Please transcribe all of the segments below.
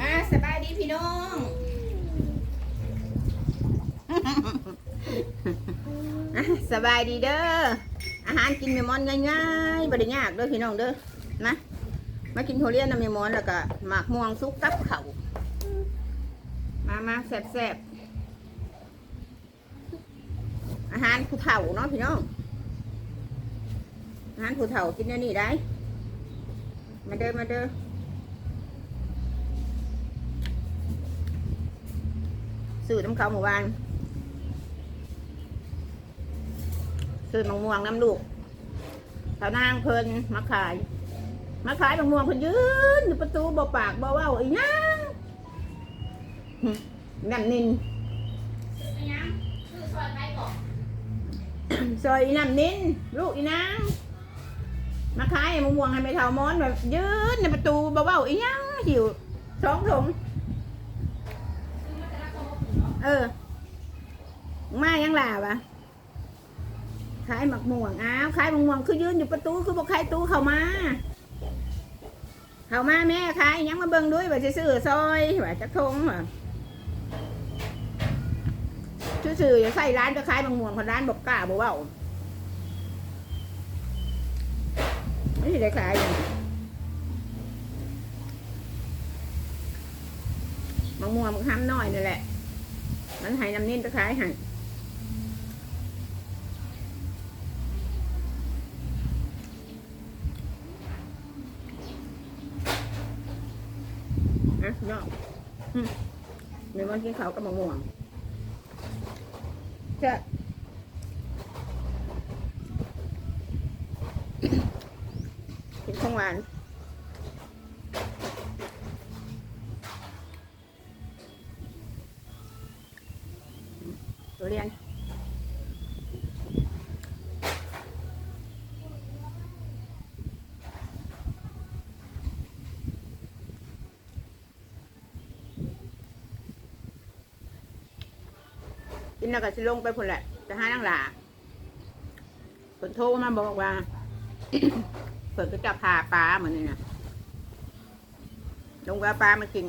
อ่าสบายดีพี่น้อง อะสบายดีเด้อ อาหารกินเมมอนง่ายๆบริยากเด้อพี่น้องเด้อ นะ มากินโทเรียนน้ำเมมอนแล้วก็หมากม่วงซุกกับเขามามาแซ่บๆอาหารผู้เฒ่าเนาะพี่น้องอาหารผู้เฒ่ากินอันนี้ได้ มาเด้อมาเด้อซื้อน้ำเขาวหมู่บ้านซื้อมะม่วงน้ำลูกสาวนางเพิ่นมาขาย มาขายมะม่วงเพิ่นยืนอยู่ประตูบ่ปากบ่เว้าอีหยังหึนั่นนินซอยอีน้ำนินลูกอีนาง มาขายมะม่วงให้ไม่เท่ามอนแบบยืนในประตูเว้าอีหยังหิวสองถุงเออ มายังล่ะวะขายหมักม่วงอ้าวขายมะม่วงคือยืนอยู่ประตูคือบอกใครตู้เข้ามาเข้ามาแม่ขายยังมาเบิ่งด้วยว่าสิซื้อซอยว่าจะทงว่าซื่อๆอย่าใส่ร้านจะขายมะม่วงคนร้านบอกกล้าบอกว่า ไม่ได้ขายอย่างมะม่วงมันห้ามน้อยนั่นแหละ มันให้น้ำนิ่นไปขายให้อะยอกอืมเดี๋ยวมันกินข้ากับมะม่วงจะกินของ หวานตัวเรียนกินแล้วก็สิลงไปพุ่นแหละจะหานั่งหลาผลโทรมาบอกว่า เปิดก็จะพาปลาเหมือนนี่นะลงว่าปลามากิน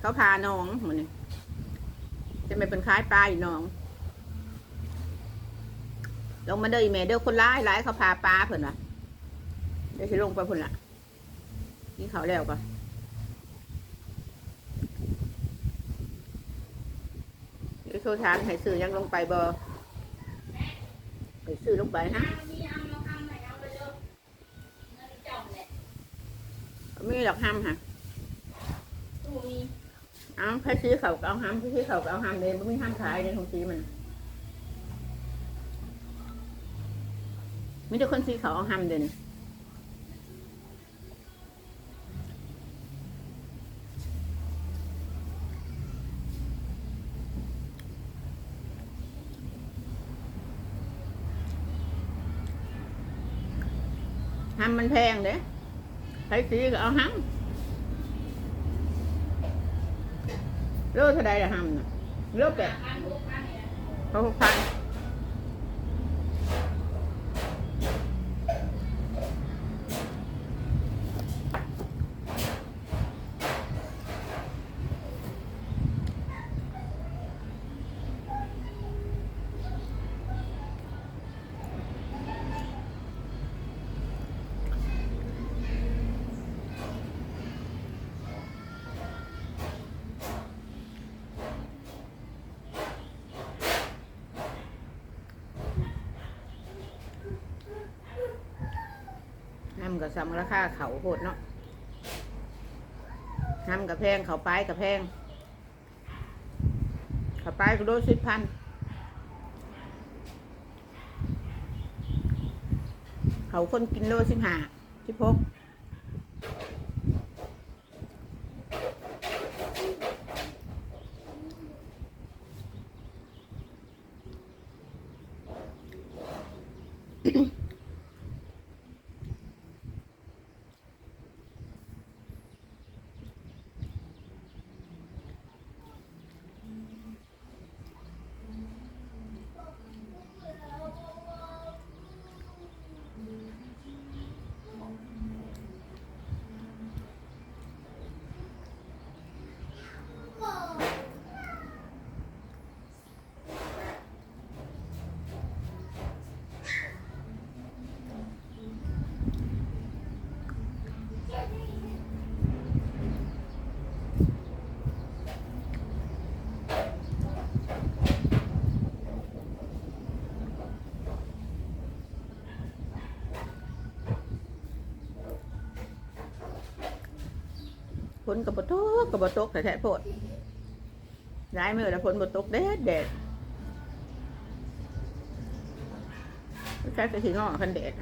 เขาพาน้องเหมือนนี่จะไม่เป็นคล้ายปลาอยู่น้องลงมาเด้อแม่เด้อคนร้ายร้ายเขาพาปลาเพิ่นว่ะเดี๋ยวสิลงไปพุ่นละกินเขาแล้วก็เดี๋ยวโทรถามให้ซื้อยังลงไปบ่ไปซื้อลงไปฮะ มีหลักห้ามค่ะเอาใครซื้อเขาก็เอาห้ามใครซื้อเขาก็เอาห้ามเลยไม่มีห้ามขายในของซีมันมีแต่คนซื้อเขาเอาห้ามเดินห้ามมันแพงเด้ ใครซื้อก็เอาห้ำโลเท่าใดละห้ำน่ะโลแปดเขาหกพันห้ำกับซ้ำราคาเขาโหดเนาะทำกับแพงเขาปลายกับแพงเขาปลายก็โดนสิบพันเขาคนกินโลสิบห้าสิบหก นกับบตกกับบตกแต่แท้โพดร้ายมือแล้วฝนบตกแดดแดดแค่จะถึงงอคันแดด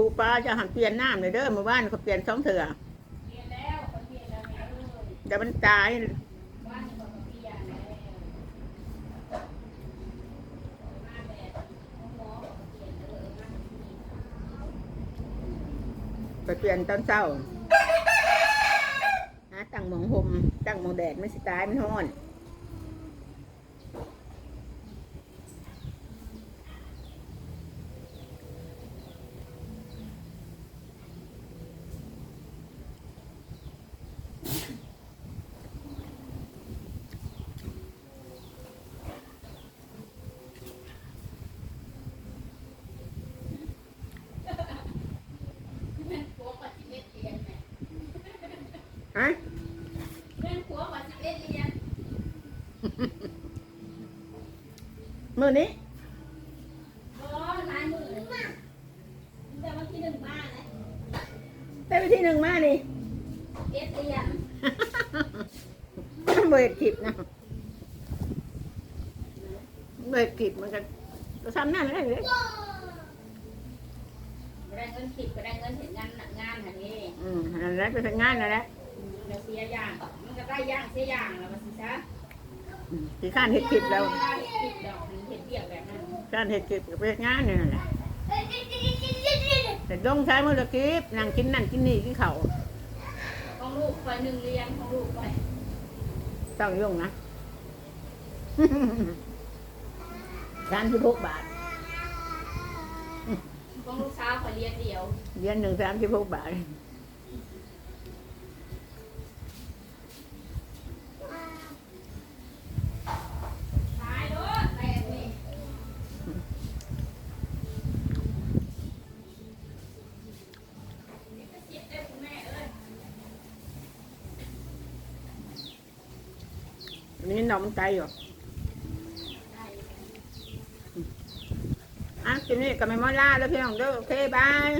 ปูปลาจะหันเปลี่ยนน้ำเลยเด้อเมื่อวานเขาเปลี่ยนสองเถื่อเรียนแล้วคนเรียนแล้วแม่เอ้ยเดี๋ยวมันตายบ้านนี่ก็เรียนแล้วมาแบบหมอก็เรียนแล้วเออมาที่นี่ไปเปลี่ยนตอนเช้าหาตั้งหมองห่มตั้งหมองแดดไม่สิตายมันร้อน แม่นผัวกว่าสิบเอ็ดเรียนแม่ ฮะแม่นผัวกว่าสิบเอ็ดเรียนมือนี้บ่หลายมื้อเลยแต่วันที่หนึ่งมานะได้ไปที่หนึ่งมานี่เอ็ดเรียนเบิดคลิปนะเบิดคลิปมันก็ก็ทำนั่นเลยเลยบ่ได้เงินคิดก็ได้เงินเห็นงานหนักงานหั่นนี่อืมอันนั้นเป็นงานนั่นแหละ เราเสียอย่างมันก็ได้อย่างเสียอย่างแล้วมันสิซะอืมที่ข้านเห็ดคลิปแล้วเวลาเฮ็ดคลิปดอกมันเฮ็ดเรียกแบบนั้นข้านเห็ดคลิปก็เป็นงานนี่นั่นแหละแต่ต้องใช้มือละคลิปนั่งกินนั่นกินนี่กินเขาวของลูกไปหนึ่งเรียนของลูกไปต้องยุ่งนะ สามสิบหกบาทของลูกสาวไปเรียนเดียวเดือนหนึ่งสามสิบหกบาท ตายโลดแตกนี่ เจ็บได้คุณแม่เอ้ย อั นนี้น้องมันใจอยู่อะทีนี้ก็ไม่มอล่าแล้วพี่น้องเด้อโอเคบาย